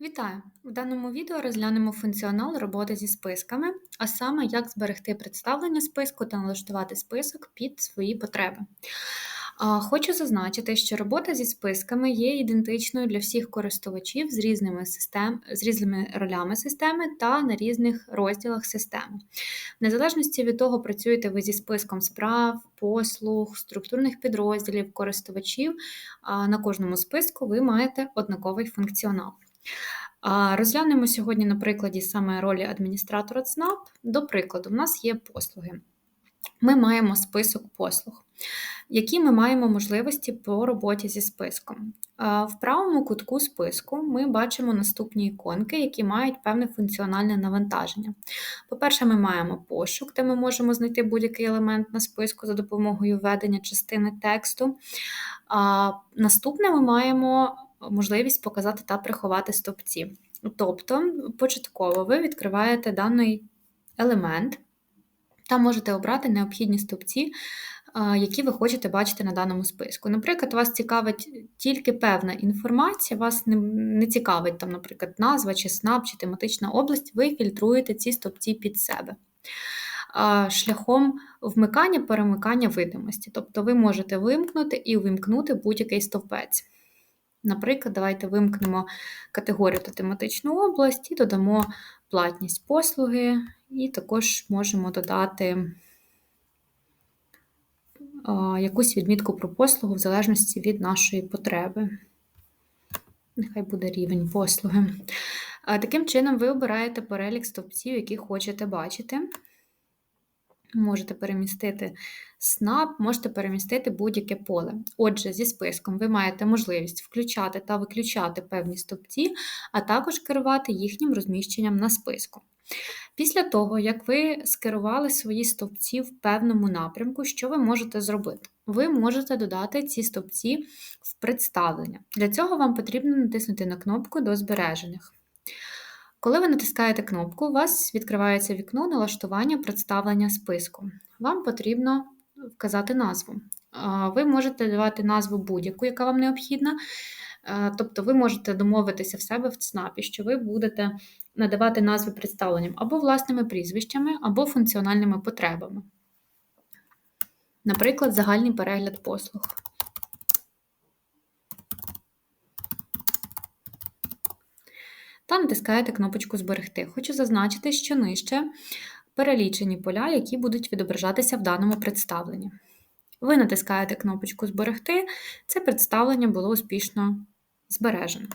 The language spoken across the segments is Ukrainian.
Вітаю! В даному відео розглянемо функціонал роботи зі списками, а саме як зберегти представлення списку та налаштувати список під свої потреби. Хочу зазначити, що робота зі списками є ідентичною для всіх користувачів з різними систем, з різними ролями системи та на різних розділах системи. В незалежності від того, працюєте ви зі списком справ, послуг, структурних підрозділів, користувачів, на кожному списку ви маєте однаковий функціонал. Розглянемо сьогодні на прикладі саме ролі адміністратора ЦНАП. До прикладу, в нас є послуги. Ми маємо список послуг, які ми маємо можливості по роботі зі списком. В правому кутку списку ми бачимо наступні іконки, які мають певне функціональне навантаження. По-перше, ми маємо пошук, де ми можемо знайти будь-який елемент на списку за допомогою введення частини тексту. Наступне ми маємо можливість показати та приховати стовпці. Тобто, початково ви відкриваєте даний елемент та можете обрати необхідні стовпці, які ви хочете бачити на даному списку. Наприклад, вас цікавить тільки певна інформація, вас не, не цікавить, там, наприклад, назва чи СНАП, чи тематична область, ви фільтруєте ці стовпці під себе. Шляхом вмикання, перемикання видимості. Тобто ви можете вимкнути і увімкнути будь-який стовпець. Наприклад, давайте вимкнемо категорію та тематичну область і додамо платність послуги, і також можемо додати якусь відмітку про послугу в залежності від нашої потреби. Нехай буде рівень послуги. Таким чином, ви обираєте перелік стовпців, які хочете бачити. Можете перемістити СНАП, можете перемістити будь-яке поле. Отже, зі списком ви маєте можливість включати та виключати певні стовпці, а також керувати їхнім розміщенням на списку. Після того, як ви скерували свої стовпці в певному напрямку, що ви можете зробити? Ви можете додати ці стовпці в представлення. Для цього вам потрібно натиснути на кнопку до збережених. Коли ви натискаєте кнопку, у вас відкривається вікно налаштування представлення списку. Вам потрібно вказати назву. Ви можете давати назву будь-яку, яка вам необхідна. Тобто ви можете домовитися в себе в ЦНАПі, що ви будете надавати назви представленням або власними прізвищами, або функціональними потребами. Наприклад, загальний перегляд послуг. Та натискаєте кнопочку Зберегти. Хочу зазначити, що нижче перелічені поля, які будуть відображатися в даному представленні. Ви натискаєте кнопочку Зберегти, це представлення було успішно збережено.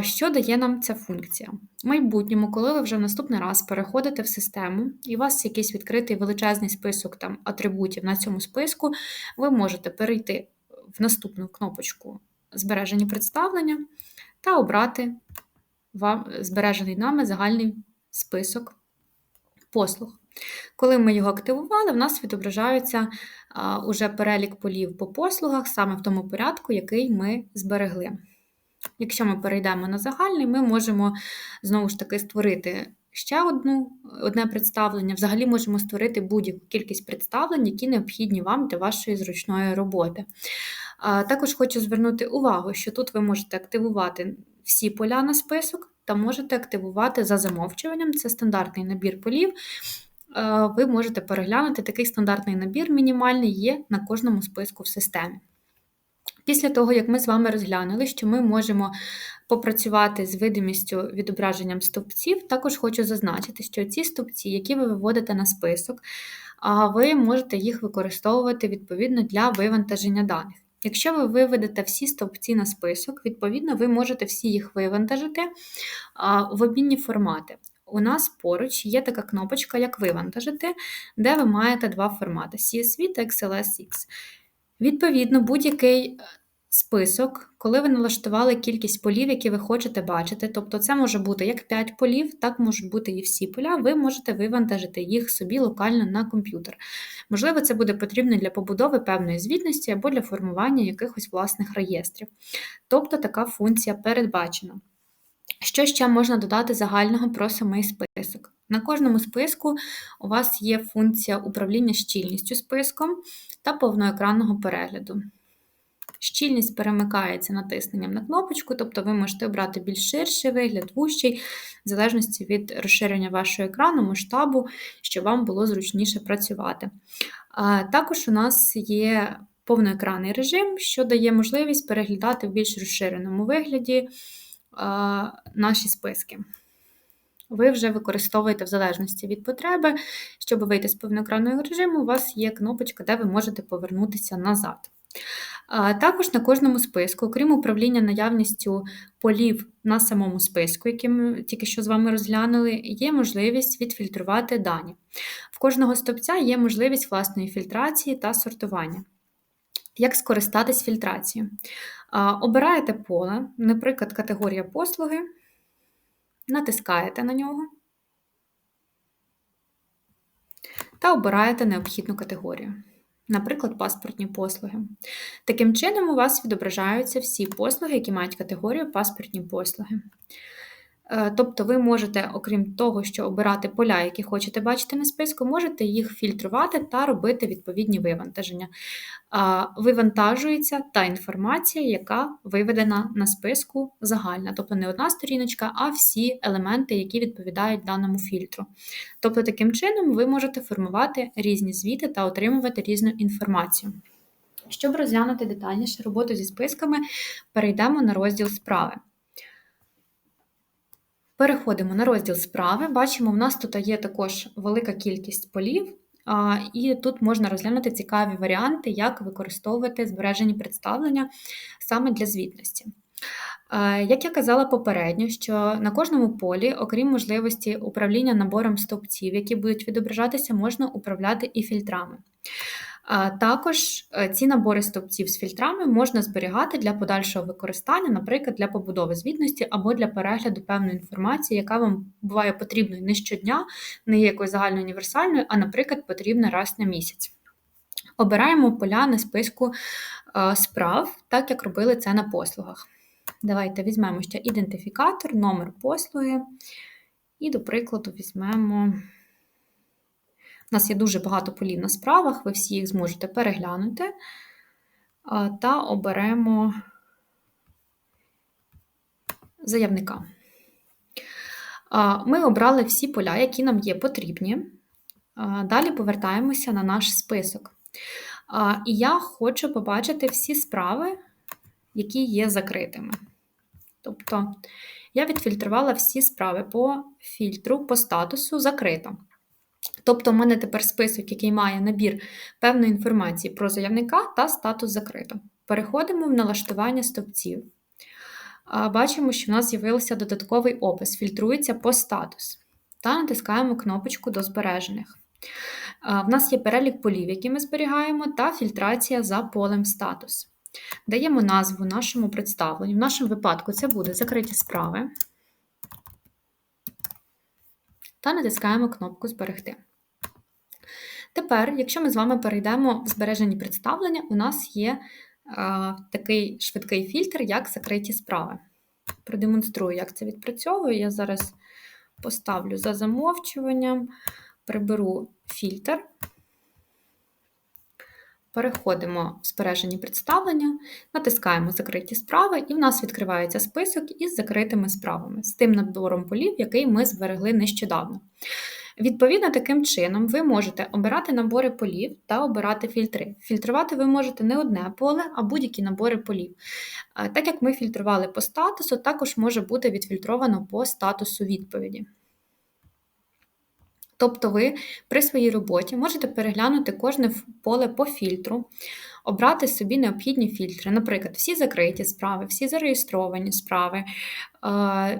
Що дає нам ця функція? В майбутньому, коли ви вже в наступний раз переходите в систему, і у вас якийсь відкритий величезний список там, атрибутів на цьому списку, ви можете перейти в наступну кнопочку Збережені представлення та обрати вам збережений нами загальний список послуг. Коли ми його активували, в нас відображається уже перелік полів по послугах саме в тому порядку, який ми зберегли. Якщо ми перейдемо на загальний, ми можемо знову ж таки створити ще одну, одне представлення. Взагалі можемо створити будь-яку кількість представлень, які необхідні вам для вашої зручної роботи. Також хочу звернути увагу, що тут ви можете активувати всі поля на список та можете активувати за замовчуванням. Це стандартний набір полів. Е, ви можете переглянути такий стандартний набір, мінімальний є на кожному списку в системі. Після того, як ми з вами розглянули, що ми можемо попрацювати з видимістю відображенням стовпців, також хочу зазначити, що ці стовпці, які ви виводите на список, ви можете їх використовувати відповідно для вивантаження даних. Якщо ви виведете всі стовпці на список, відповідно, ви можете всі їх вивантажити в обмінні формати. У нас поруч є така кнопочка, як вивантажити, де ви маєте два формати CSV та XLSX. Відповідно, будь-який список, коли ви налаштували кількість полів, які ви хочете бачити. Тобто це може бути як 5 полів, так можуть бути і всі поля, ви можете вивантажити їх собі локально на комп'ютер. Можливо, це буде потрібно для побудови певної звітності або для формування якихось власних реєстрів. Тобто така функція передбачена. Що ще можна додати загального про самий список? На кожному списку у вас є функція управління щільністю списком та повноекранного перегляду. Щільність перемикається натисненням на кнопочку, тобто ви можете обрати більш ширший вигляд, вущий, в залежності від розширення вашого екрану, масштабу, щоб вам було зручніше працювати. Також у нас є повноекранний режим, що дає можливість переглядати в більш розширеному вигляді наші списки. Ви вже використовуєте в залежності від потреби, щоб вийти з повноекранного режиму, у вас є кнопочка, де ви можете повернутися назад. Також на кожному списку, окрім управління наявністю полів на самому списку, який ми тільки що з вами розглянули, є можливість відфільтрувати дані. В кожного стопця є можливість власної фільтрації та сортування. Як скористатись фільтрацією? Обираєте поле, наприклад, категорія послуги, натискаєте на нього та обираєте необхідну категорію наприклад, паспортні послуги. Таким чином, у вас відображаються всі послуги, які мають категорію паспортні послуги. Е, тобто ви можете, окрім того, що обирати поля, які хочете бачити на списку, можете їх фільтрувати та робити відповідні вивантаження. Вивантажується та інформація, яка виведена на списку загальна, тобто не одна сторіночка, а всі елементи, які відповідають даному фільтру. Тобто, таким чином ви можете формувати різні звіти та отримувати різну інформацію. Щоб розглянути детальніше роботу зі списками, перейдемо на розділ справи. Переходимо на розділ справи. Бачимо, в нас тут є також велика кількість полів, і тут можна розглянути цікаві варіанти, як використовувати збережені представлення саме для звітності. Як я казала попередньо, що на кожному полі, окрім можливості управління набором стовпців, які будуть відображатися, можна управляти і фільтрами. Також е, ці набори стовпців з фільтрами можна зберігати для подальшого використання, наприклад, для побудови звітності або для перегляду певної інформації, яка вам буває потрібною не щодня, не є якоюсь загальноуніверсальною, а, наприклад, потрібна раз на місяць. Обираємо поля на списку е, справ, так як робили це на послугах. Давайте візьмемо ще ідентифікатор, номер послуги, і, до прикладу, візьмемо. У нас є дуже багато полів на справах, ви всі їх зможете переглянути та оберемо заявника. Ми обрали всі поля, які нам є потрібні. Далі повертаємося на наш список. І я хочу побачити всі справи, які є закритими. Тобто, я відфільтрувала всі справи по фільтру, по статусу закрито. Тобто, в мене тепер список, який має набір певної інформації про заявника та статус закрито. Переходимо в налаштування стовпців. Бачимо, що в нас з'явився додатковий опис, фільтрується по статус. Та натискаємо кнопочку до збережених. В нас є перелік полів, які ми зберігаємо, та фільтрація за полем статус. Даємо назву нашому представленню. В нашому випадку це буде закриті справи. Та натискаємо кнопку Зберегти. Тепер, якщо ми з вами перейдемо в збережені представлення, у нас є е, такий швидкий фільтр, як закриті справи. Продемонструю, як це відпрацьовує. Я зараз поставлю за замовчуванням, приберу фільтр. Переходимо в збережені представлення, натискаємо Закриті справи, і в нас відкривається список із закритими справами, з тим набором полів, який ми зберегли нещодавно. Відповідно, таким чином ви можете обирати набори полів та обирати фільтри. Фільтрувати ви можете не одне поле, а будь-які набори полів. Так як ми фільтрували по статусу, також може бути відфільтровано по статусу відповіді. Тобто ви при своїй роботі можете переглянути кожне поле по фільтру, обрати собі необхідні фільтри, наприклад, всі закриті справи, всі зареєстровані справи,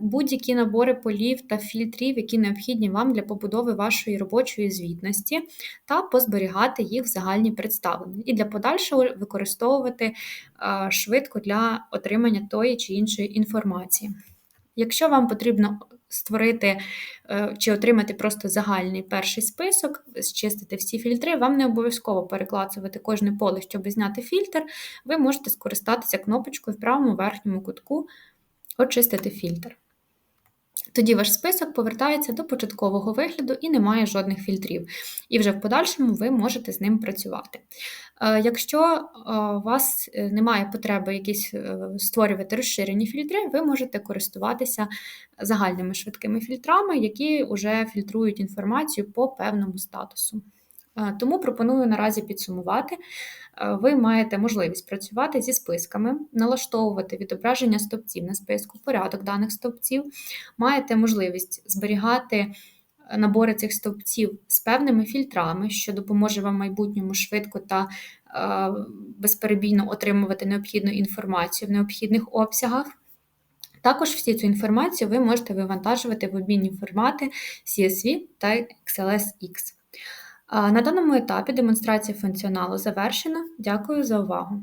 будь-які набори полів та фільтрів, які необхідні вам для побудови вашої робочої звітності, та позберігати їх в загальні представлення, і для подальшого використовувати швидко для отримання тої чи іншої інформації. Якщо вам потрібно створити е, чи отримати просто загальний перший список, зчистити всі фільтри, вам не обов'язково переклацувати кожне поле, щоб зняти фільтр, ви можете скористатися кнопочкою в правому верхньому кутку Очистити фільтр. Тоді ваш список повертається до початкового вигляду і немає жодних фільтрів. І вже в подальшому ви можете з ним працювати. Е, Якщо е, у вас е, немає потреби якісь створювати розширені фільтри, ви можете користуватися загальними швидкими фільтрами, які вже фільтрують інформацію по певному статусу. Тому пропоную наразі підсумувати. Е, Ви маєте можливість працювати зі списками, налаштовувати відображення стовпців на списку, порядок даних стовпців, маєте можливість зберігати е, набори цих стовпців з певними фільтрами, що допоможе вам в майбутньому швидко та е, безперебійно отримувати необхідну інформацію в необхідних обсягах. Також всю цю інформацію ви можете вивантажувати в обмінні формати CSV та XLSX. На даному етапі демонстрація функціоналу завершена. Дякую за увагу!